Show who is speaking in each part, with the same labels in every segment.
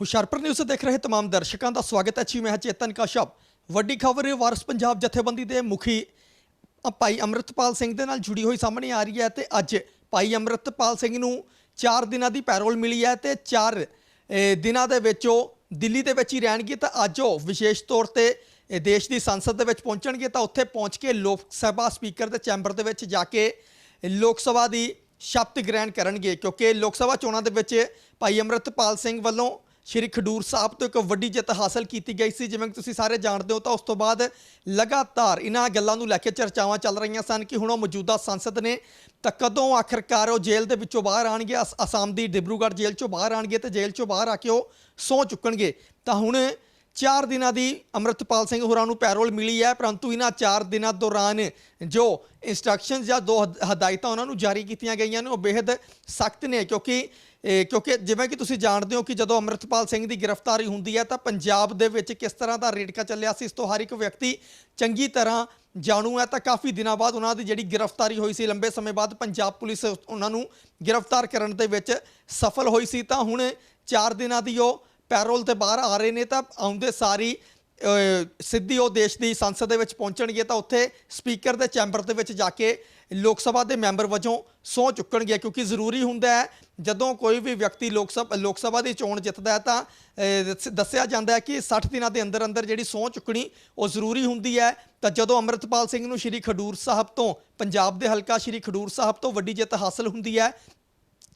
Speaker 1: Hoshiarpur news ਦੇਖ ਰਹੇ तमाम ਦਰਸ਼ਕਾਂ ਦਾ ਸਵਾਗਤ ਹੈ ਜੀ ਮੈਂ ਹਾਂ ਚੇਤਨ ਕਸ਼ਪ ਵੱਡੀ ਖਬਰ ਵਾਰਸ ਪੰਜਾਬ ਜਥੇਬੰਦੀ ਦੇ ਮੁਖੀ ਅ, ਭਾਈ ਅੰਮ੍ਰਿਤਪਾਲ ਸਿੰਘ ਦੇ ਨਾਲ ਜੁੜੀ ਹੋਈ ਸਾਹਮਣੇ ਆ ਰਹੀ ਹੈ ਤੇ ਅੱਜ ਭਾਈ ਅੰਮ੍ਰਿਤਪਾਲ ਸਿੰਘ ਨੂੰ 4 ਦਿਨਾਂ ਦੀ ਪੈਰੋਲ ਮਿਲੀ ਹੈ ਤੇ 4 ਦਿਨਾਂ ਦੇ ਵਿੱਚ ਉਹ ਦਿੱਲੀ ਦੇ ਵਿੱਚ ਹੀ ਰਹਿਣਗੇ ਤਾਂ ਅੱਜ ਉਹ ਵਿਸ਼ੇਸ਼ ਤੌਰ ਤੇ ਇਹ ਦੇਸ਼ ਦੀ ਸੰਸਦ ਦੇ ਵਿੱਚ ਪਹੁੰਚਣਗੇ ਤਾਂ ਉੱਥੇ ਪਹੁੰਚ ਕੇ ਲੋਕ ਸਭਾ ਸਪੀਕਰ ਦੇ ਚੈਂਬਰ ਦੇ ਵਿੱਚ ਜਾ ਕੇ ਲੋਕ ਸਭਾ ਦੀ ਸ਼ਪਥ ਗ੍ਰਹਿਣ ਕਰਨਗੇ ਕਿਉਂਕਿ ਲੋਕ ਸਭਾ ਚੋਣਾਂ ਦੇ ਵਿੱਚ ਭਾਈ ਅੰਮ੍ਰਿਤਪਾਲ ਸਿੰਘ ਵੱਲੋਂ ਸ਼੍ਰੀ ਖਡੂਰ ਸਾਹਿਬ ਤੋਂ ਇੱਕ ਵੱਡੀ ਜਿੱਤ ਹਾਸਲ ਕੀਤੀ ਗਈ ਸੀ। ਜਿਵੇਂ ਕਿ ਤੁਸੀਂ ਸਾਰੇ ਜਾਣਦੇ ਹੋ ਤਾਂ ਉਸ ਤੋਂ ਬਾਅਦ ਲਗਾਤਾਰ ਇਹਨਾਂ ਗੱਲਾਂ ਨੂੰ ਲੈ ਕੇ ਚਰਚਾਵਾਂ ਚੱਲ ਰਹੀਆਂ ਸਨ ਕਿ ਹੁਣ ਉਹ ਮੌਜੂਦਾ ਸੰਸਦ ਨੇ ਤਾਂ ਕਦੋਂ ਆਖਰਕਾਰ ਉਹ ਜੇਲ੍ਹ ਦੇ ਵਿੱਚੋਂ ਬਾਹਰ ਆਣਗੇ ਅਸ- ਅਸਾਮ ਦੀ ਡਿਬਰੂਗੜ੍ਹ ਜੇਲ੍ਹ ਚੋਂ ਬਾਹਰ ਆਣਗੇ ਤੇ ਜੇਲ੍ਹ ਚੋਂ ਬਾਹਰ ਆ ਕੇ ਉਹ ਸਹੁੰ ਚੁੱਕਣਗੇ। ਤਾਂ ਹੁਣ 4 ਦਿਨਾਂ ਦੀ ਅੰਮ੍ਰਿਤਪਾਲ ਸਿੰਘ ਹੋਰਾਂ ਨੂੰ ਪੈਰੋਲ ਮਿਲੀ ਹੈ, ਪਰੰਤੂ ਇਹਨਾਂ 4 ਦਿਨਾਂ ਦੌਰਾਨ ਜੋ ਇਨਸਟਰਕਸ਼ਨਸ ਜਾਂ ਦੋ ਹਦ- ਹਦਾਇਤਾਂ ਉਹਨਾਂ ਨੂੰ ਜਾਰੀ ਕੀਤੀਆਂ ਗਈਆਂ ਨੇ, ਉਹ ਬੇहद ਸਖਤ ਨੇ, ਕਿਉਂਕਿ ਕਿਉਂਕਿ ਜਿਵੇਂ ਕਿ ਤੁਸੀਂ ਜਾਣਦੇ ਹੋ ਕਿ ਜਦੋਂ ਅੰਮ੍ਰਿਤਪਾਲ ਸਿੰਘ ਦੀ ਗ੍ਰਿਫਤਾਰੀ ਹੁੰਦੀ ਹੈ, ਤਾਂ ਪੰਜਾਬ ਦੇ ਵਿੱਚ ਕਿਸ ਤਰ੍ਹਾਂ ਦਾ ਰੇੜਕਾ ਚੱਲਿਆ ਸੀ, ਇਸ ਤੋਂ ਹਰ ਇੱਕ ਵਿਅਕਤੀ ਚੰਗੀ ਤਰ੍ਹਾਂ ਜਾਣੂ ਹੈ, ਤਾਂ ਕਾਫੀ ਦਿਨਾਂ ਬਾਅਦ ਉਹਨਾਂ ਦੀ ਜਿਹੜੀ ਗ੍ਰਿਫਤਾਰੀ ਹੋਈ ਸੀ, ਲੰਬੇ ਸਮੇਂ ਬਾਅਦ ਪੰਜਾਬ ਪੁਲਿਸ ਉਹਨਾਂ ਨੂੰ ਗ੍ਰਿਫਤਾਰ ਕਰਨ ਦੇ ਵਿੱਚ ਸਫਲ ਹੋਈ ਸੀ, ਤਾਂ ਹੁਣ 4 ਦਿਨਾਂ ਦੀ ਉਹ ਪੈਰੋਲ ਤੇ ਬਾਹਰ ਆ ਰਹੇ ਨੇ, ਤਾਂ ਆਉਂਦੇ ਸਾਰੀ ਸਿੱਧੀ ਉਹ ਦੇਸ਼ ਦੀ ਸੰਸਦ ਦੇ ਵਿੱਚ ਪਹੁੰਚਣਗੇ, ਤਾਂ ਉੱਥੇ ਸਪੀਕਰ ਦੇ ਚੈਂਬਰ ਦੇ ਵਿੱਚ ਜਾ ਕੇ ਲੋਕ ਸਭਾ ਦੇ ਮੈਂਬਰ ਵਜੋਂ ਸਹੁੰ ਚੁੱਕਣਗੇ, ਕਿਉਂਕਿ ਜ਼ਰੂਰੀ ਹੁੰਦਾ ਹੈ, ਜਦੋਂ ਕੋਈ ਵੀ ਵਿਅਕਤੀ ਲੋਕ ਸਭਾ ਲੋਕ ਸਭਾ ਦੀ ਚੋਣ ਜਿੱਤਦਾ ਹੈ, ਤਾਂ ਦੱਸਿਆ ਜਾਂਦਾ ਹੈ ਕਿ 60 ਦਿਨਾਂ ਦੇ ਅੰਦਰ ਅੰਦਰ ਜਿਹੜੀ ਸਹੁੰ ਚੁੱਕਣੀ, ਉਹ ਜ਼ਰੂਰੀ ਹੁੰਦੀ ਹੈ। ਤਾਂ ਜਦੋਂ ਅੰਮ੍ਰਿਤਪਾਲ ਸਿੰਘ ਨੂੰ ਸ਼੍ਰੀ ਖਡੂਰ ਸਾਹਿਬ ਤੋਂ, ਪੰਜਾਬ ਦੇ ਹਲਕਾ ਸ਼੍ਰੀ ਖਡੂਰ ਸਾਹਿਬ ਤੋਂ ਵੱਡੀ ਜਿੱਤ ਹਾਸਲ ਹੁੰਦੀ ਹੈ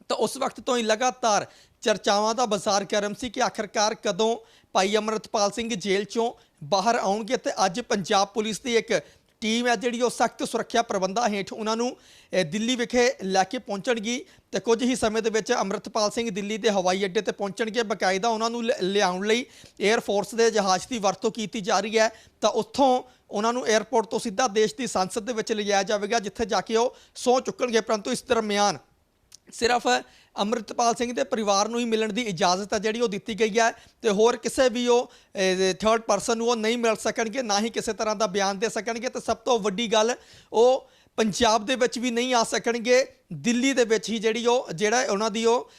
Speaker 1: ਤਾਂ ਉਸ ਵਕਤ ਤੋਂ ਹੀ ਲਗਾਤਾਰ ਚਰਚਾਵਾਂ ਦਾ ਬਾਜ਼ਾਰ ਗਰਮ ਸੀ ਕਿ ਆਖਰਕਾਰ ਕਦੋਂ ਭਾਈ ਅਮਰਤਪਾਲ ਸਿੰਘ ਜੇਲ੍ਹ ਚੋਂ ਬਾਹਰ ਆਉਣਗੇ ਤੇ ਅੱਜ ਪੰਜਾਬ ਪੁਲਿਸ ਦੀ ਇੱਕ ਟੀਮ ਹੈ ਜਿਹੜੀ ਉਹ ਸਖਤ ਸੁਰੱਖਿਆ ਪ੍ਰਬੰਧਾਂ ਹੇਠ ਉਹਨਾਂ ਨੂੰ ਦਿੱਲੀ ਵਿਖੇ ਲੈ ਕੇ ਪਹੁੰਚਣਗੀ ਤੇ ਕੁਝ ਹੀ ਸਮੇਂ ਦੇ ਵਿੱਚ ਅਮਰਤਪਾਲ ਸਿੰਘ ਦਿੱਲੀ ਦੇ ਹਵਾਈ ਅੱਡੇ ਤੇ ਪਹੁੰਚਣਗੇ। ਬਕਾਇਦਾ ਉਹਨਾਂ ਨੂੰ ਲਿ- ਲਿਆਉਣ ਲਈ 에ਅਰ ਫੋਰਸ ਦੇ ਜਹਾਜ਼ ਦੀ ਵਰਤੋਂ ਕੀਤੀ ਜਾ ਰਹੀ ਹੈ। ਤਾਂ ਉੱਥੋਂ ਉਹਨਾਂ ਨੂੰ 에ਅਰਪੋਰਟ ਤੋਂ ਸਿੱਧਾ ਦੇਸ਼ ਦੀ ਸੰਸਦ ਦੇ ਵਿੱਚ ਲਿਜਾਇਆ ਜਾਵੇਗਾ, ਜਿੱਥੇ ਜਾ ਕੇ ਉਹ ਸਹੁੰ ਚੁੱਕਣਗੇ। ਪਰੰਤੂ ਇਸ ਦਰਮਿਆਨ ਸਿਰਫ ਅੰਮ੍ਰਿਤਪਾਲ ਸਿੰਘ ਦੇ ਪਰਿਵਾਰ ਨੂੰ ਹੀ ਮਿਲਣ ਦੀ ਇਜਾਜ਼ਤ ਹੈ ਜਿਹੜੀ ਉਹ ਦਿੱਤੀ ਗਈ ਹੈ ਤੇ ਹੋਰ ਕਿਸੇ ਵੀ ਉਹ ਥਰਡ ਪਰਸਨ ਨੂੰ ਉਹ ਨਹੀਂ ਮਿਲ ਸਕਣਗੇ, ਨਾ ਹੀ ਕਿਸੇ ਤਰ੍ਹਾਂ ਦਾ ਬਿਆਨ ਦੇ ਸਕਣਗੇ ਤੇ ਸਭ ਤੋਂ ਵੱਡੀ ਗੱਲ ਉਹ ਪੰਜਾਬ ਦੇ ਵਿੱਚ ਵੀ ਨਹੀਂ ਆ ਸਕਣਗੇ। ਦਿੱਲੀ ਦੇ ਵਿੱਚ ਹੀ ਜਿਹੜੀ ਉਹ, ਜਿਹੜਾ ਉਹਨਾਂ ਦੀ ਉਹ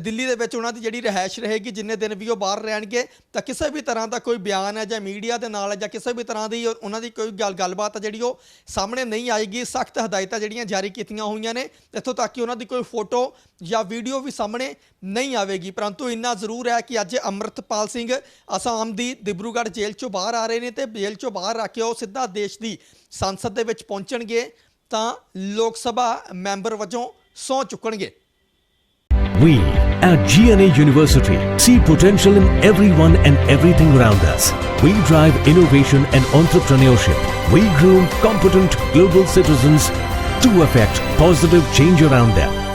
Speaker 1: ਦਿੱਲੀ ਦੇ ਵਿੱਚ ਉਹਨਾਂ ਦੀ ਜਿਹੜੀ ਰਹਿائش ਰਹੇਗੀ, ਜਿੰਨੇ ਦਿਨ ਵੀ ਉਹ ਬਾਹਰ ਰਹਿਣਗੇ, ਤਾਂ ਕਿਸੇ ਵੀ ਤਰ੍ਹਾਂ ਦਾ ਕੋਈ ਬਿਆਨ ਹੈ ਜਾਂ ਮੀਡੀਆ ਦੇ ਨਾਲ ਜਾਂ ਕਿਸੇ ਵੀ ਤਰ੍ਹਾਂ ਦੀ ਉਹਨਾਂ ਦੀ ਕੋਈ ਗੱਲ, ਗੱਲਬਾਤ ਹੈ ਜਿਹੜੀ ਉਹ ਸਾਹਮਣੇ ਨਹੀਂ ਆਏਗੀ, ਸਖਤ ਹਦਾਇਤਾਂ ਜਿਹੜੀਆਂ ਜਾਰੀ ਕੀਤੀਆਂ ਹੋਈਆਂ ਨੇ, ਇੱਥੋਂ ਤੱਕ ਕਿ ਉਹਨਾਂ ਦੀ ਕੋਈ ਫੋਟੋ ਜਾਂ ਵੀਡੀਓ ਵੀ ਸਾਹਮਣੇ ਨਹੀਂ ਆਵੇਗੀ। ਪਰੰਤੂ ਇੰਨਾ ਜ਼ਰੂਰ ਹੈ ਕਿ ਅੱਜ ਅਮਰਤਪਾਲ ਸਿੰਘ ਅਸਾਮ ਦੀ ਦਿਬਰੂਗੜ੍ਹ ਜੇਲ੍ਹ ਚੋਂ ਬਾਹਰ ਆ ਰਹੇ ਨੇ ਤੇ ਜੇਲ੍ਹ ਚੋਂ ਬਾਹਰ ਆ ਕੇ ਉਹ ਸਿੱਧਾ ਦੇਸ਼ ਦੀ ਸੰਸਦ ਦੇ ਵਿੱਚ ਪਹੁੰਚਣਗੇ। ਤਾਂ ਲੋਕ ਸਭਾ ਮੈਂਬਰ ਵਜੋਂ ਸਹੁੰ ਚੁੱਕਣਗੇ
Speaker 2: We at GNA University see potential in everyone and everything around us. We drive innovation and entrepreneurship. We groom competent global citizens to affect positive change around them.